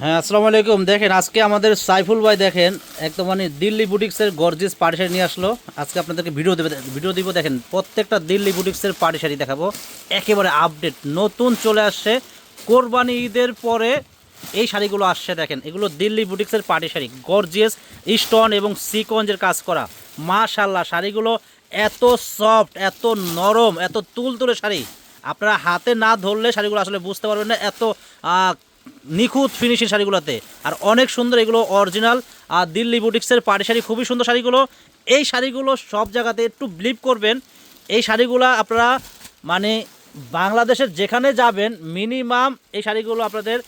হ্যাঁ আসসালামু আলাইকুম। দেখেন, আজকে আমাদের সাইফুল ভাই দেখেন, একদম মানে দিল্লি বুটিক্সের গর্জিস পার্টি শাড়ি নিয়ে আসলো। আজকে আপনাদেরকে ভিডিও দেবে ভিডিও দিব। দেখেন, প্রত্যেকটা দিল্লি বুটিক্সের পার্টি শাড়ি দেখাবো। একেবারে আপডেট নতুন চলে আসছে। কোরবানি ঈদের পরে এই শাড়িগুলো আসছে, দেখেন। এগুলো দিল্লি বুটিক্সের পার্টি শাড়ি। গর্জিয়াস স্টোন এবং সিকঞ্জের কাজ করা। মাশাল্লাহ শাড়িগুলো এত সফট এত নরম, এত তুলতুলে শাড়ি। আপনারা হাতে না ধরলে শাড়িগুলো আসলে বুঝতে পারবেন না। এত নিখুঁত ফিনিশিং শাড়িগুলোতে। আর অনেক সুন্দর এগুলো অরিজিনাল আর দিল্লি বুটিক্সের পাড়ি শাড়ি খুবই সুন্দর শাড়িগুলো। এই শাড়িগুলো সব জায়গাতে একটু বিলিভ করবেন। এই শাড়িগুলো আপনারা মানে বাংলাদেশের যেখানে যাবেন মিনিমাম এই শাড়িগুলো আপনাদের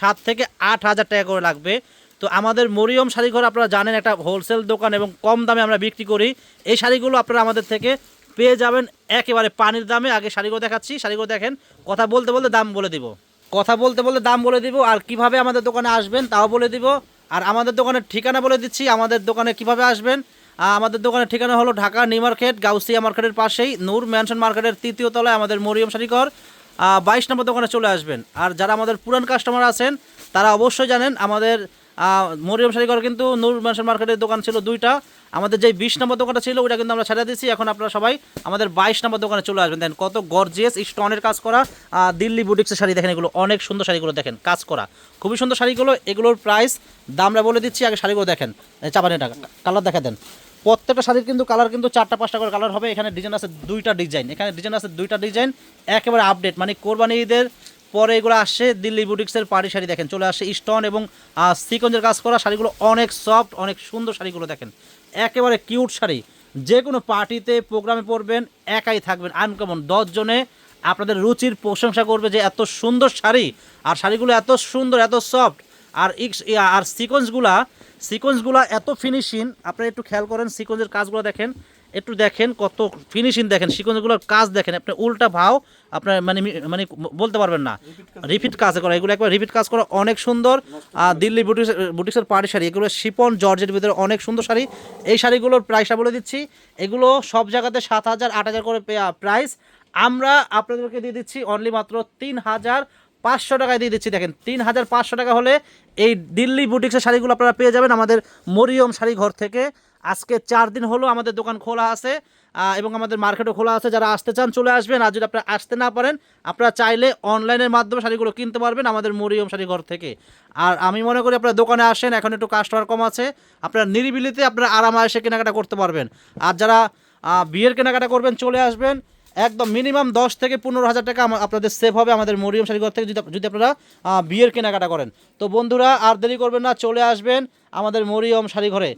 সাত থেকে আট হাজার টাকা করে লাগবে। তো আমাদের মরিয়ম শাড়িঘর আপনারা জানেন, একটা হোলসেল দোকান এবং কম দামে আমরা বিক্রি করি। এই শাড়িগুলো আপনারা আমাদের থেকে পেয়ে যাবেন একেবারে পানির দামে। আগে শাড়িগুলো দেখাচ্ছি, শাড়িগুলো দেখেন। কথা বলতে বলতে দাম বলে দিব। কথা বলতে বলতে দাম বলে দিব আর কীভাবে আমাদের দোকানে আসবেন তাও বলে দিব। আর আমাদের দোকানের ঠিকানা বলে দিচ্ছি, আমাদের দোকানে কীভাবে আসবেন? আমাদের দোকানের ঠিকানা হলো ঢাকা নিউ মার্কেট, গাউসিয়া মার্কেটের পাশেই, নূর ম্যানশন মার্কেটের তৃতীয় তলায় আমাদের মরিয়ম শাড়িঘর। বাইশ নম্বর দোকানে চলে আসবেন। আর যারা আমাদের পুরান কাস্টমার আছেন, তারা অবশ্যই জানেন আমাদের মরিয়ম শাড়িঘর কিন্তু নূর ম্যানশন মার্কেটের দোকান ছিল দুইটা। আমাদের যে বিশ নম্বর দোকানটা ছিল, ওইটা কিন্তু আমরা ছেড়ে দিচ্ছি এখন আপনারা সবাই আমাদের বাইশ নম্বর দোকানে চলে আসবেন। দেখেন কত গর্জিয়াস স্টোনের কাজ করা। দিল্লি বুটিক্সের শাড়ি দেখেন এগুলো, অনেক সুন্দর শাড়িগুলো দেখেন, কাজ করা। খুবই সুন্দর শাড়িগুলো, এগুলোর প্রাইস দামরা বলে দিচ্ছি, আগে শাড়িগুলো দেখেন। চাপানি টাকা কালার দেখা দেন। প্রত্যেকটা শাড়ির কিন্তু কালার কিন্তু চারটা, পাঁচটা করে কালার হবে। এখানে ডিজাইন আছে দুইটা ডিজাইন এখানে ডিজাইন আছে দুইটা ডিজাইন একেবারে আপডেট মানে কোরবানি ঈদের পরে এগুলো আসছে দিল্লি বুটিক্সের পাড়ি শাড়ি দেখেন, চলে আসে স্টোন এবং সিকঞ্জের কাজ করা শাড়িগুলো অনেক সফট অনেক সুন্দর শাড়িগুলো দেখেন। একেবারে কিউট শাড়ি। যে কোনো পার্টিতে, প্রোগ্রামে পরবেন, একাই থাকবেন। আনকমন দশজনে আপনাদের রুচির প্রশংসা করবে যে এত সুন্দর শাড়ি, আর শাড়িগুলো এত সুন্দর, এত সফট আর আর সিকোয়েন্সগুলা সিকোয়েন্সগুলা এত ফিনিশিং আপনারা একটু খেয়াল করেন সিকোয়েন্সের কাজগুলো দেখেন। একটু দেখেন কত ফিনিশিং দেখেন সিকোয়েন্সগুলোর কাজ দেখেন আপনি উল্টা ভাও আপনার মানে মানে বলতে পারবেন না। রিপিট কাজ করা। এগুলো একবার রিপিট কাজ করা অনেক সুন্দর। আর দিল্লি বুটিক্স বুটিক্সের পাড়ি শাড়ি এগুলো শিপন জর্জের ভিতরে অনেক সুন্দর শাড়ি। এই শাড়িগুলোর প্রাইসটা বলে দিচ্ছি এগুলো সব জায়গাতে সাত হাজার আট হাজার করে প্রাইস আমরা আপনাদেরকে দিয়ে দিচ্ছি অনলি মাত্র তিন হাজার পাঁচশো টাকায় দিয়ে দিচ্ছি। দেখেন তিন হাজার পাঁচশো টাকা হলে এই দিল্লি বুটিক্সের শাড়িগুলো আপনারা পেয়ে যাবেন আমাদের মরিয়ম শাড়ি ঘর থেকে। আজকে চার দিন হলো আমাদের দোকান খোলা আছে এবং আমাদের মার্কেটও খোলা আছে। যারা আসতে চান, চলে আসবেন। আর যদি আপনারা আসতে না পারেন, আপনারা চাইলে অনলাইনের মাধ্যমে শাড়িগুলো কিনতে পারবেন আমাদের মরিয়ম শাড়ি ঘর থেকে। আর আমি মনে করি আপনারা দোকানে আসেন, এখন একটু কাস্টমার কম আছে। আপনারা নিরিবিলিতে আপনারা আরামে এসে কেনাকাটা করতে পারবেন। আর যারা বিয়ের কেনাকাটা করবেন, চলে আসবেন। একদম মিনিমাম দশ থেকে পনেরো হাজার টাকা আপনাদের সেভ হবে আমাদের মরিয়ম শাড়িঘর থেকে যদি যদি আপনারা বিয়ের কেনাকাটা করেন। তো বন্ধুরা আর দেরি করবেন না চলে আসবেন আমাদের মরিয়ম শাড়িঘরে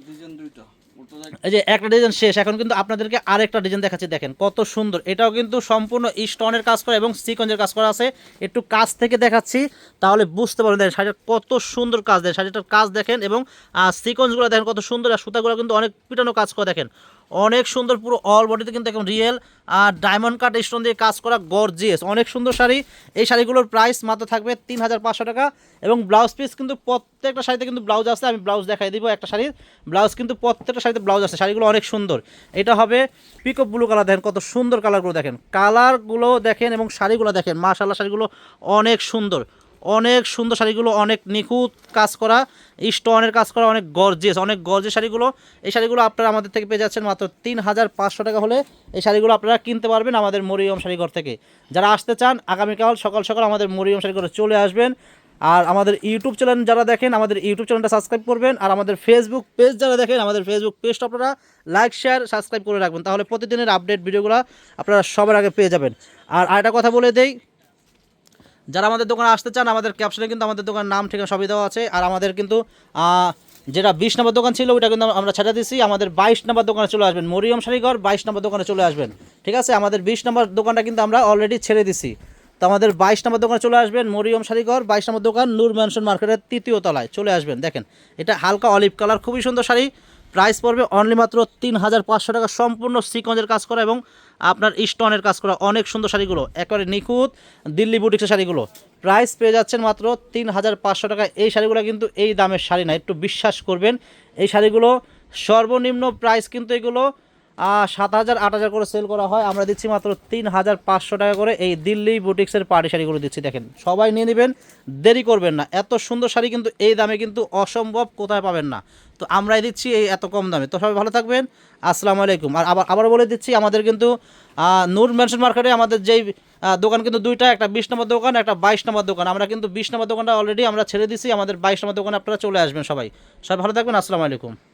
এই যে একটা ডিজাইন শেষ এখন কিন্তু আপনাদেরকে আরেকটা ডিজাইন দেখাচ্ছি দেখেন কত সুন্দর। এটাও কিন্তু সম্পূর্ণ স্টোনের কাজ করা এবং সিকঞ্জের কাজ করা আছে। একটু কাজ থেকে দেখাচ্ছি তাহলে বুঝতে পারবেন দেখেন শাড়িটা কত সুন্দর কাজ দেয় শাড়িটার কাজ দেখেন এবং সিকঞ্জগুলো দেখেন কত সুন্দর আর সুতাগুলো কিন্তু অনেক পিটানো কাজ করা দেখেন। অনেক সুন্দর পুরো অল বডিতে কিন্তু একদম রিয়েল আর ডায়মন্ড কাট স্টোন দিয়ে কাজ করা গর্জিয়াস অনেক সুন্দর শাড়ি। এই শাড়িগুলোর প্রাইস মাত্র থাকবে তিন হাজার পাঁচশো টাকা। এবং ব্লাউজ পিস কিন্তু প্রত্যেকটা শাড়িতে কিন্তু ব্লাউজ আছে। আমি ব্লাউজ দেখাই দিব একটা শাড়ির। ব্লাউজ কিন্তু প্রত্যেকটা শাড়িতে ব্লাউজ আছে। শাড়িগুলো অনেক সুন্দর। এটা হবে পিকপ ব্লু কালার দেখেন কত সুন্দর কালারগুলো দেখেন। কালারগুলো দেখেন এবং শাড়িগুলো দেখেন। মাশাল্লাহ শাড়িগুলো অনেক সুন্দর। অনেক সুন্দর শাড়িগুলো, অনেক নিখুঁত কাজ করা, স্টোনের কাজ করা, অনেক গর্জেস অনেক গর্জেস শাড়িগুলো। এই শাড়িগুলো আপনারা আমাদের থেকে পেয়ে যাচ্ছেন মাত্র তিন হাজার পাঁচশো টাকা হলে। এই শাড়িগুলো আপনারা কিনতে পারবেন আমাদের মরিয়ম শাড়িঘর থেকে। যারা আসতে চান, আগামীকাল সকাল সকাল আমাদের মরিয়ম শাড়িঘরে চলে আসবেন। আর আমাদের ইউটিউব চ্যানেল যারা দেখেন, আমাদের ইউটিউব চ্যানেলটা সাবস্ক্রাইব করবেন। আর আমাদের ফেসবুক পেজ যারা দেখেন, আমাদের ফেসবুক পেজটা আপনারা লাইক শেয়ার সাবস্ক্রাইব করে রাখবেন। তাহলে প্রতিদিনের আপডেট ভিডিওগুলো আপনারা সবার আগে পেয়ে যাবেন। আর আরেকটা কথা বলে দেই যারা আমাদের দোকানে আসতে চান, আমাদের ক্যাপশনে কিন্তু আমাদের দোকানের নাম, ঠিকানা সবই দেওয়া আছে। আর আমাদের কিন্তু যেটা বিশ নম্বর দোকান ছিল, ওইটা কিন্তু আমরা ছেড়ে দিচ্ছি আমাদের বাইশ নম্বর দোকানে চলে আসবেন, মরিয়ম শাড়িঘর বাইশ নম্বর দোকানে চলে আসবেন। ঠিক আছে? আমাদের বিশ নম্বর দোকানটা কিন্তু আমরা অলরেডি ছেড়ে দিছি তো আমাদের বাইশ নম্বর দোকানে চলে আসবেন, মরিয়ম শাড়িঘর বাইশ নম্বর দোকান, নূর ম্যানশন মার্কেটের তৃতীয় তলায় চলে আসবেন। দেখেন, এটা হালকা অলিভ কালার খুবই সুন্দর শাড়ি। প্রাইস পড়বে অনলি মাত্র তিন হাজার পাঁচশো টাকা, সম্পূর্ণ সিকঞ্জের কাজ করা এবং আপনার স্টোনের কাজ করা অনেক সুন্দর শাড়িগুলো, একেবারে নিখুঁত দিল্লি বুটিক্সের শাড়িগুলো। প্রাইস পেয়ে যাচ্ছেন মাত্র তিন হাজার পাঁচশো টাকা। এই শাড়িগুলো কিন্তু এই দামের শাড়ি না, একটু বিশ্বাস করবেন। এই শাড়িগুলো সর্বনিম্ন প্রাইস কিন্তু এগুলো সাত হাজার, আট হাজার করে সেল করা হয়। আমরা দিচ্ছি মাত্র তিন হাজার পাঁচশো টাকা করে এই দিল্লি বুটিক্সের পাড়ি শাড়িগুলো দিচ্ছি, দেখেন। সবাই নিয়ে নেবেন, দেরি করবেন না। এত সুন্দর শাড়ি কিন্তু এই দামে কিন্তু অসম্ভব কোথায় পাবেন না। তো আমরাই দিচ্ছি এই এত কম দামে। তো সবাই ভালো থাকবেন। আসসালামু আলাইকুম। আর আবার আবার বলে দিচ্ছি, আমাদের কিন্তু নূর মেনশন মার্কেটে আমাদের যেই দোকান কিন্তু দুইটা, একটা বিশ নম্বর দোকান, একটা বাইশ নম্বর দোকান। আমরা কিন্তু বিশ নম্বর দোকানটা অলরেডি আমরা ছেড়ে দিছি। আমাদের বাইশ নম্বর দোকানে আপনারা চলে আসবেন সবাই। সবাই ভালো থাকবেন। আসসালামু আলাইকুম।